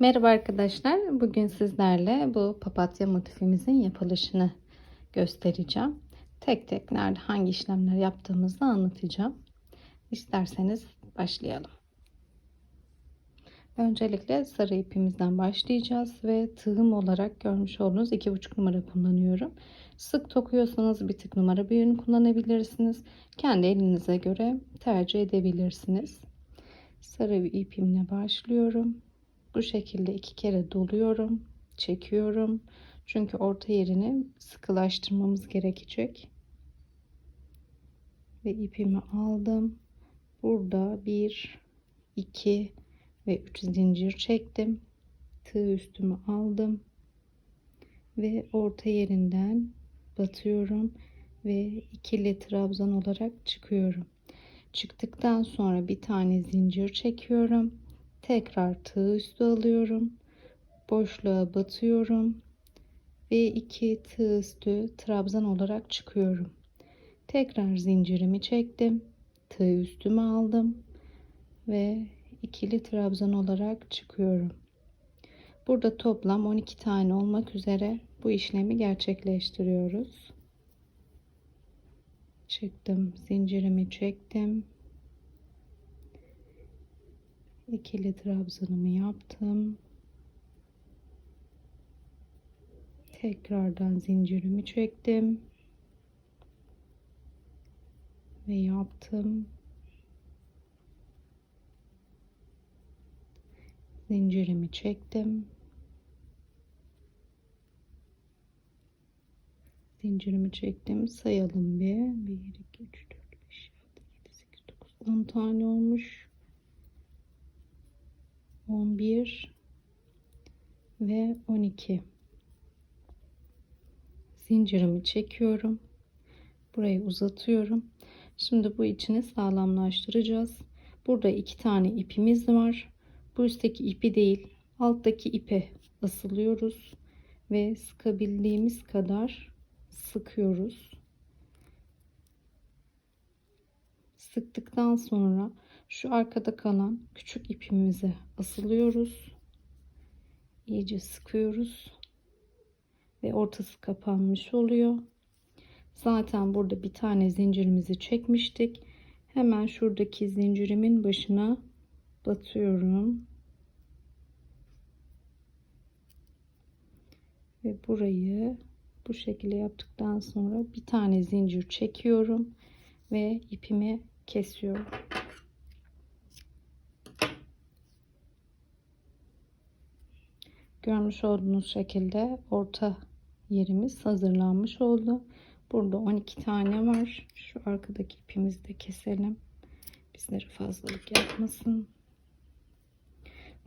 Merhaba arkadaşlar. Bugün sizlerle bu papatya motifimizin yapılışını göstereceğim. Tek tek nerede hangi işlemler yaptığımızı anlatacağım. İsterseniz başlayalım. Öncelikle sarı ipimizden başlayacağız ve tığım olarak görmüş olduğunuz 2,5 numara kullanıyorum. Sık dokuyorsanız bir tık numara büyüğünü kullanabilirsiniz. Kendi elinize göre tercih edebilirsiniz. Sarı bir ipimle başlıyorum. Bu şekilde iki kere doluyorum, çekiyorum. Çünkü orta yerini sıkılaştırmamız gerekecek. Ve ipimi aldım. Burada bir, iki ve üç zincir çektim. Tığ üstümü aldım. Ve orta yerinden batıyorum ve ikili trabzan olarak çıkıyorum. Çıktıktan sonra bir tane zincir çekiyorum tekrar tığ üstü alıyorum. Boşluğa batıyorum ve iki tığ üstü trabzan olarak çıkıyorum. Tekrar zincirimi çektim tığ üstümü aldım ve ikili trabzan olarak çıkıyorum. Burada toplam 12 tane olmak üzere bu işlemi gerçekleştiriyoruz. Çıktım zincirimi çektim ikili trabzanımı yaptım. Tekrardan zincirimi çektim. Ve yaptım. Zincirimi çektim. Zincirimi çektim. Sayalım bir. 1, 2, 3, 4, 5, 6, 7, 8, 9, 10 tane olmuş. 11 ve 12 zincirimi çekiyorum. Burayı uzatıyorum. Şimdi bu içini sağlamlaştıracağız. Burada iki tane ipimiz var. Bu üstteki ipi değil alttaki ipe asılıyoruz ve sıkabildiğimiz kadar sıkıyoruz. Sıktıktan sonra şu arkada kalan küçük ipimize asılıyoruz. İyice sıkıyoruz. Ve ortası kapanmış oluyor. Zaten burada bir tane zincirimizi çekmiştik. Hemen şuradaki zincirimin başına batıyorum. Ve burayı bu şekilde yaptıktan sonra bir tane zincir çekiyorum ve ipimi kesiyorum. Görmüş olduğunuz şekilde orta yerimiz hazırlanmış oldu. Burada 12 tane var. Şu arkadaki ipimizi de keselim. Bizlere fazlalık yapmasın.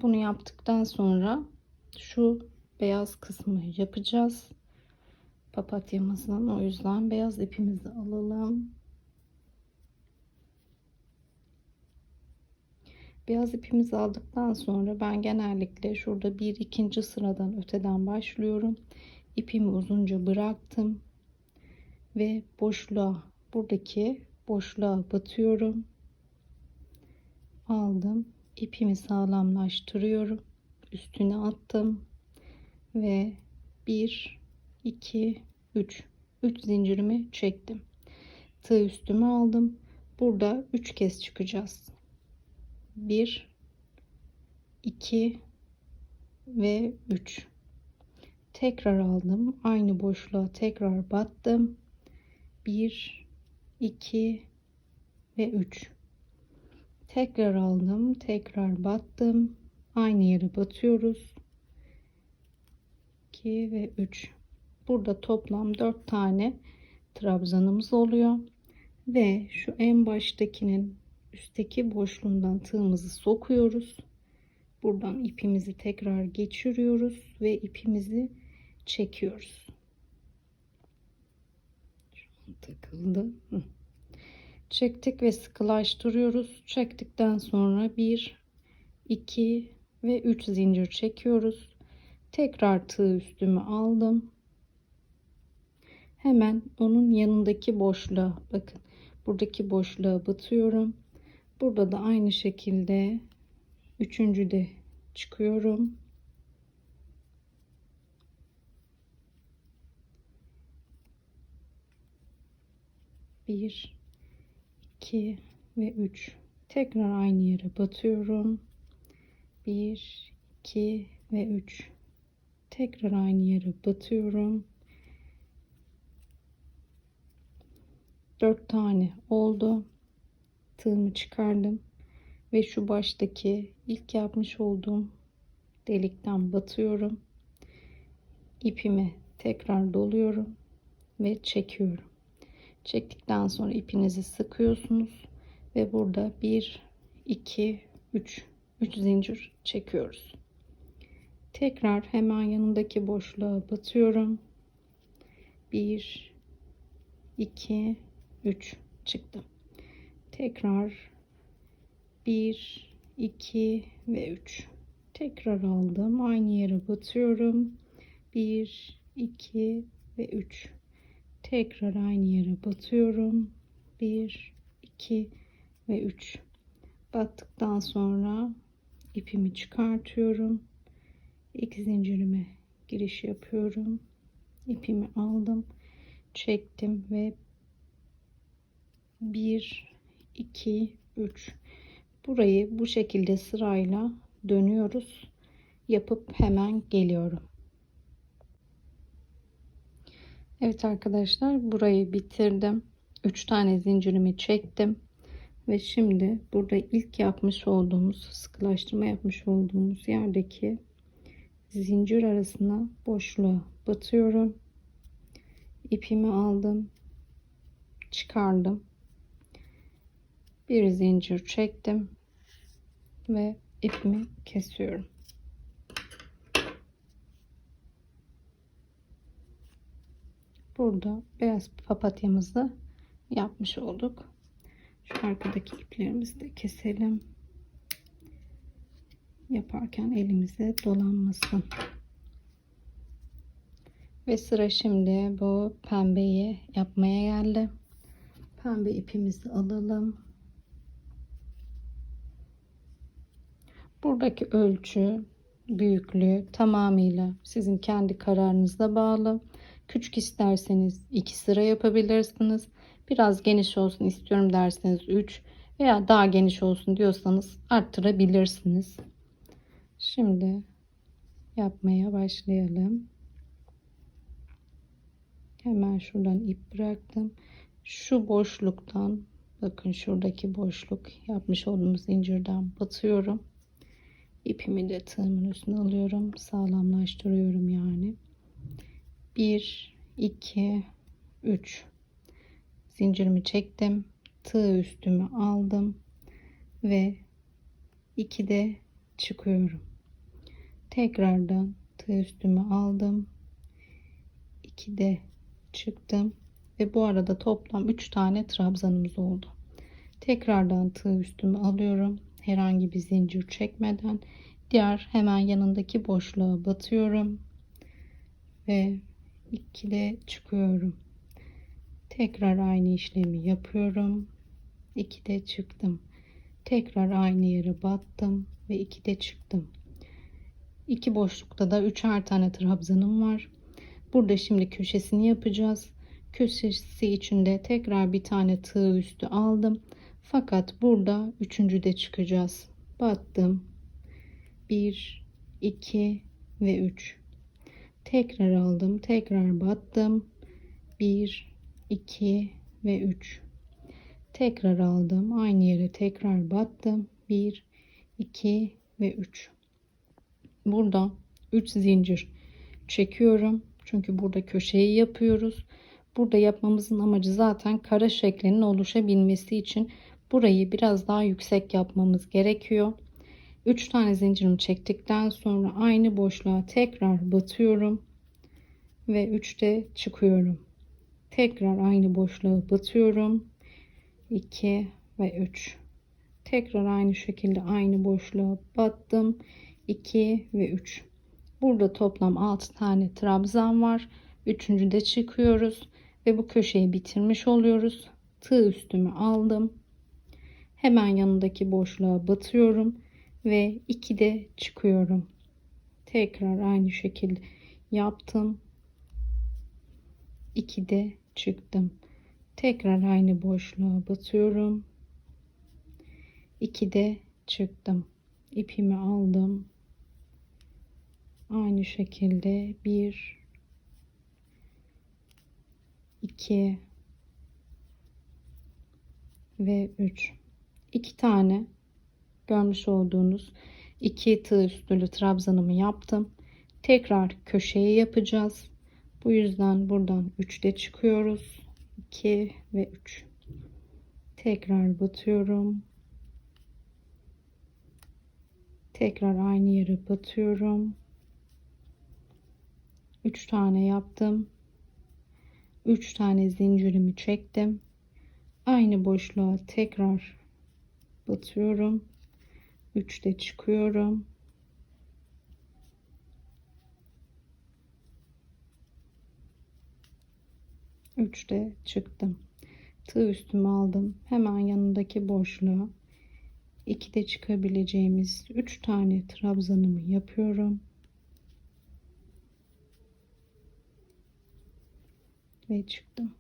Bunu yaptıktan sonra şu beyaz kısmı yapacağız. Papatyamızın. O yüzden beyaz ipimizi alalım. Beyaz ipimizi aldıktan sonra ben genellikle şurada bir ikinci sıradan öteden başlıyorum. İpimi uzunca bıraktım ve boşluğa buradaki boşluğa batıyorum. Aldım. ipimi sağlamlaştırıyorum. Üstüne attım ve 1 2 3 3 zincirimi çektim. Tığ üstüme aldım. Burada 3 kez çıkacağız. 1 2 ve 3 tekrar aldım. Aynı boşluğa tekrar battım. 1 2 ve 3 tekrar aldım tekrar battım. Aynı yere batıyoruz. 2 ve 3 burada toplam 4 tane trabzanımız oluyor. Ve şu en baştakinin üstteki boşluğundan tığımızı sokuyoruz. Buradan ipimizi tekrar geçiriyoruz ve ipimizi çekiyoruz. Şu an takıldı. Çektik ve sıkılaştırıyoruz. Çektikten sonra 1 2 ve 3 zincir çekiyoruz. Tekrar tığ üstümü aldım. Hemen onun yanındaki boşluğa bakın. Buradaki boşluğa batıyorum Burada da aynı şekilde üçüncü de çıkıyorum. Bir, iki ve üç. Tekrar aynı yere batıyorum. Bir, iki ve üç. Tekrar aynı yere batıyorum. Dört tane oldu tığımı çıkardım. Ve şu baştaki ilk yapmış olduğum delikten batıyorum. İpimi tekrar doluyorum ve çekiyorum. Çektikten sonra ipinizi sıkıyorsunuz ve burada 1 2 3 3 zincir çekiyoruz. Tekrar hemen yanındaki boşluğa batıyorum. 1 2 3 çıktım tekrar 1 2 ve 3 tekrar aldım. Aynı yere batıyorum. 1 2 ve 3 tekrar aynı yere batıyorum. 1 2 ve 3 battıktan sonra ipimi çıkartıyorum. İki zincirime giriş yapıyorum. İpimi aldım çektim ve 1 2 3 burayı bu şekilde sırayla dönüyoruz. Yapıp hemen geliyorum. Evet arkadaşlar burayı bitirdim. 3 tane zincirimi çektim. Ve şimdi burada ilk yapmış olduğumuz sıkılaştırma yapmış olduğumuz yerdeki zincir arasına boşluğa batıyorum. İpimi aldım çıkardım bir zincir çektim ve ipimi kesiyorum. Burada beyaz papatyamızı yapmış olduk. Şu arkadaki iplerimizi de keselim. Yaparken elimize dolanmasın. Ve sıra şimdi bu pembeyi yapmaya geldi. Pembe ipimizi alalım buradaki ölçü büyüklüğü tamamıyla sizin kendi kararınızla bağlı. Küçük isterseniz iki sıra yapabilirsiniz. Biraz geniş olsun istiyorum derseniz 3 veya daha geniş olsun diyorsanız arttırabilirsiniz. Şimdi yapmaya başlayalım. Hemen şuradan ip bıraktım. Şu boşluktan bakın şuradaki boşluk yapmış olduğumuz zincirden batıyorum ipimi de tığımın üstüne alıyorum. Sağlamlaştırıyorum yani. 1 2 3 zincirimi çektim. Tığ üstümü aldım ve 2 de çıkıyorum. Tekrardan tığ üstümü aldım. 2 de çıktım ve bu arada toplam 3 tane trabzanımız oldu. Tekrardan tığ üstümü alıyorum herhangi bir zincir çekmeden diğer hemen yanındaki boşluğa batıyorum ve ikili çıkıyorum. Tekrar aynı işlemi yapıyorum. 2'de çıktım. Tekrar aynı yere battım ve 2'de çıktım. İki boşlukta da üçer tane trabzanım var. Burada şimdi köşesini yapacağız. Köşesi içinde tekrar bir tane tığ üstü aldım fakat burada üçüncü de çıkacağız. Battım 1 2 ve 3 tekrar aldım tekrar battım. 1 2 ve 3 tekrar aldım aynı yere tekrar battım. 1 2 ve 3 burada 3 zincir çekiyorum. Çünkü burada köşeyi yapıyoruz. Burada yapmamızın amacı zaten kara şeklinin oluşabilmesi için burayı biraz daha yüksek yapmamız gerekiyor. 3 tane zincirimi çektikten sonra aynı boşluğa tekrar batıyorum ve 3'te çıkıyorum. Tekrar aynı boşluğa batıyorum. 2 ve 3 tekrar aynı şekilde aynı boşluğa battım. 2 ve 3 burada toplam 6 tane trabzan var. Üçüncü de çıkıyoruz ve bu köşeyi bitirmiş oluyoruz. Tığ üstümü aldım hemen yanındaki boşluğa batıyorum ve 2 de çıkıyorum tekrar aynı şekilde yaptım 2 de çıktım Tekrar aynı boşluğa batıyorum. 2'de çıktım. İpimi aldım. Aynı şekilde 1 2 ve 3 2 tane görmüş olduğunuz iki tığ üstülü trabzanımı yaptım. Tekrar köşeye yapacağız. Bu yüzden buradan 3'te çıkıyoruz. 2 ve 3. Tekrar batıyorum. Tekrar aynı yere batıyorum. 3 tane yaptım. 3 tane zincirimi çektim. Aynı boşluğa tekrar batıyorum. 3'te çıkıyorum. Üçte çıktım. Tığ üstüme aldım. Hemen yanındaki boşluğa 2'de çıkabileceğimiz 3 tane trabzanımı yapıyorum. Ve çıktım.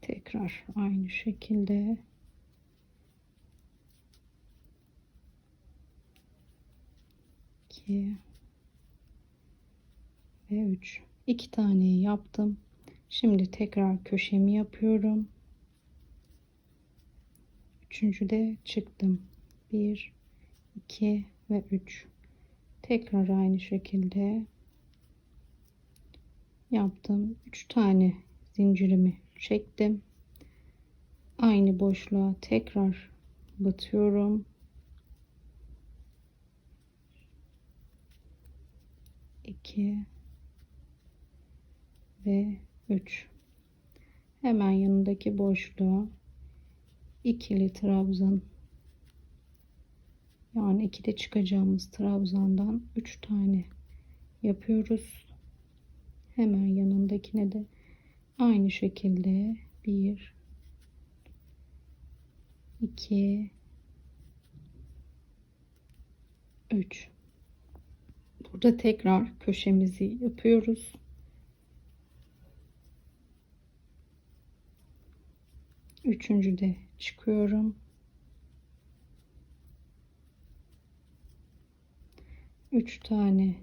Tekrar aynı şekilde 2 ve 3 2 tane yaptım. Şimdi tekrar köşemi yapıyorum. Üçüncü de çıktım. 1 2 ve 3 tekrar aynı şekilde yaptım. 3 tane zincirimi çektim. Aynı boşluğa tekrar batıyorum 2 ve 3 hemen yanındaki boşluğa ikili trabzan yani ikide çıkacağımız trabzandan 3 tane yapıyoruz. Hemen yanındakine de aynı şekilde 1 2 3 Burada tekrar köşemizi yapıyoruz. Üçüncü de çıkıyorum. Üç tane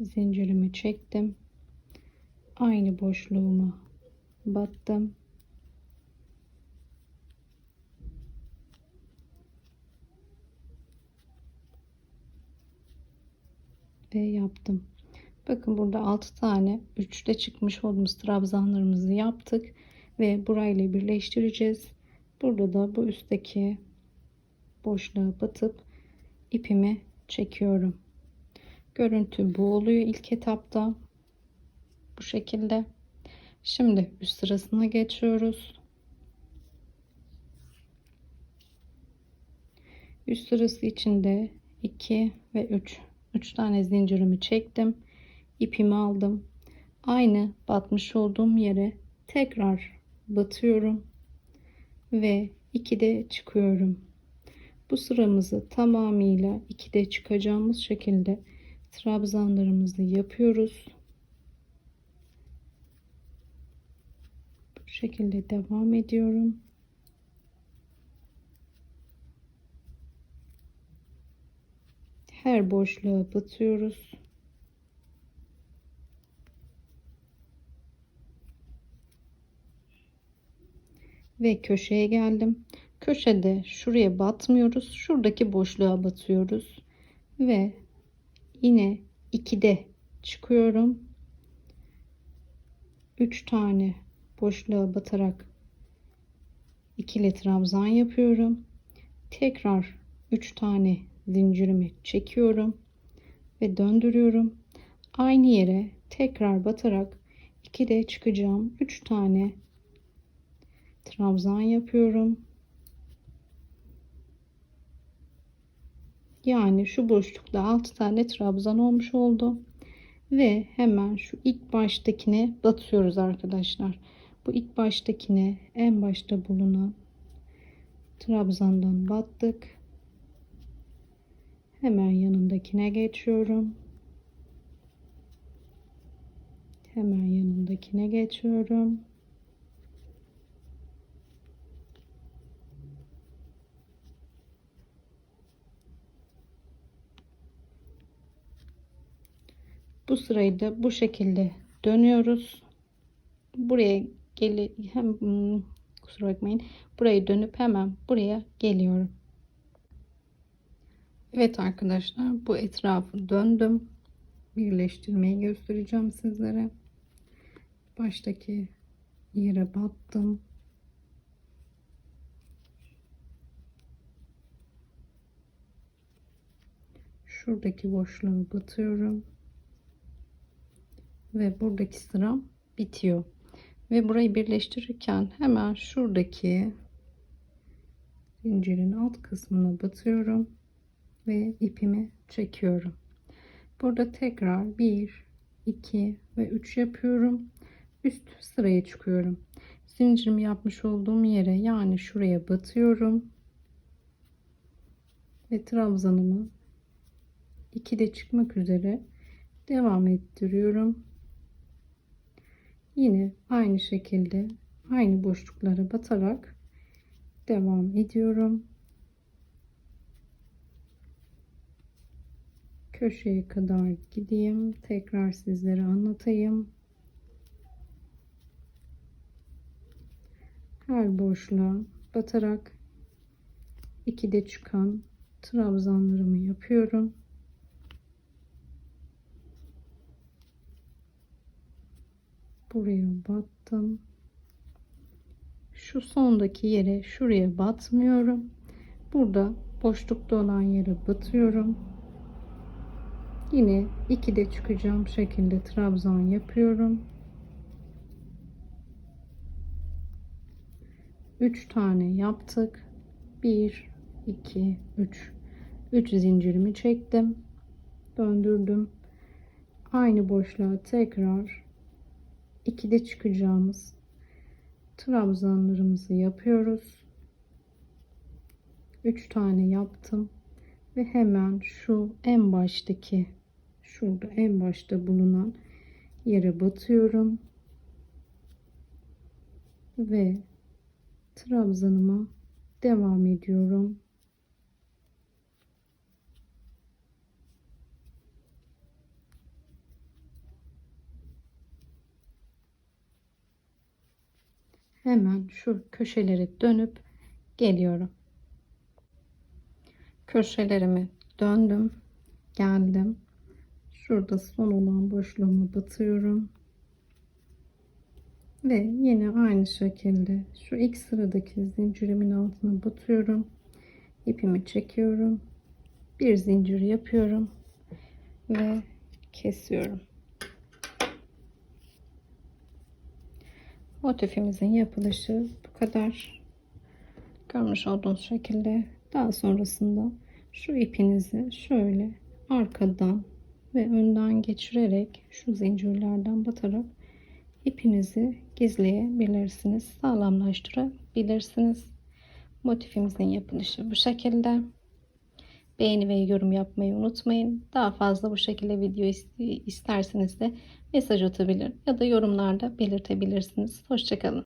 zincirimi çektim. Aynı boşluğuma battım. Ve yaptım. Bakın burada 6 tane 3'te çıkmış olduğumuz trabzanlarımızı yaptık ve burayla birleştireceğiz. Burada da bu üstteki boşluğa batıp ipimi çekiyorum. Görüntü bu oluyor ilk etapta. Bu şekilde. Şimdi üst sırasına geçiyoruz. Üst sırası içinde 2 ve 3 3 tane zincirimi çektim. ipimi aldım. Aynı batmış olduğum yere tekrar batıyorum ve 2'de çıkıyorum. Bu sıramızı tamamıyla 2'de çıkacağımız şekilde trabzanlarımızı yapıyoruz. Bu şekilde devam ediyorum. Her boşluğa batıyoruz. Ve köşeye geldim. Köşede şuraya batmıyoruz. Şuradaki boşluğa batıyoruz. Ve yine 2'de çıkıyorum. 3 tane boşluğa batarak ikili trabzan yapıyorum. Tekrar 3 tane zincirimi çekiyorum ve döndürüyorum. Aynı yere tekrar batarak 2'de çıkacağım. 3 tane trabzan yapıyorum. Yani şu boşlukta 6 tane trabzan olmuş oldu. Ve hemen şu ilk baştakine batıyoruz arkadaşlar. Bu ilk baştakine en başta bulunan trabzandan battık. Hemen yanındakine geçiyorum. Hemen yanındakine geçiyorum. Bu sırayı da bu şekilde dönüyoruz. Buraya gel hem kusura bakmayın. Burayı dönüp hemen buraya geliyorum. Evet arkadaşlar bu etrafı döndüm. Birleştirmeyi göstereceğim sizlere. Baştaki yere battım. Şuradaki boşluğa batıyorum. Ve buradaki sıram bitiyor. Ve burayı birleştirirken hemen şuradaki zincirin alt kısmına batıyorum ve ipimi çekiyorum. Burada tekrar 1, 2 ve 3 yapıyorum. Üst sıraya çıkıyorum. Zincirimi yapmış olduğum yere yani şuraya batıyorum. Ve trabzanımı 2'de çıkmak üzere devam ettiriyorum. Yine aynı şekilde aynı boşluklara batarak devam ediyorum. Köşeye kadar gideyim. Tekrar sizlere anlatayım. Her boşluğa batarak ikide çıkan trabzanlarımı yapıyorum. Buraya battım. Şu sondaki yere şuraya batmıyorum. Burada boşlukta olan yere batıyorum. Yine 2'de çıkacağım şekilde trabzan yapıyorum. 3 tane yaptık. 1 2 3 3 zincirimi çektim. Döndürdüm. Aynı boşluğa tekrar 2'de çıkacağımız trabzanlarımızı yapıyoruz. 3 tane yaptım ve hemen şu en baştaki şurada en başta bulunan yere batıyorum ve trabzanıma devam ediyorum. Hemen şu köşeleri dönüp geliyorum. Köşelerimi döndüm, geldim. Şurada son olan boşluğumu batıyorum. Ve yine aynı şekilde şu ilk sıradaki zincirimin altına batıyorum. İpimi çekiyorum. Bir zincir yapıyorum ve kesiyorum. Motifimizin yapılışı bu kadar. Görmüş olduğunuz şekilde daha sonrasında şu ipinizi şöyle arkadan ve önden geçirerek şu zincirlerden batarak ipinizi gizleyebilirsiniz. Sağlamlaştırabilirsiniz. Motifimizin yapılışı bu şekilde. Beğeni ve yorum yapmayı unutmayın. Daha fazla bu şekilde video isterseniz de mesaj atabilir ya da yorumlarda belirtebilirsiniz. Hoşçakalın.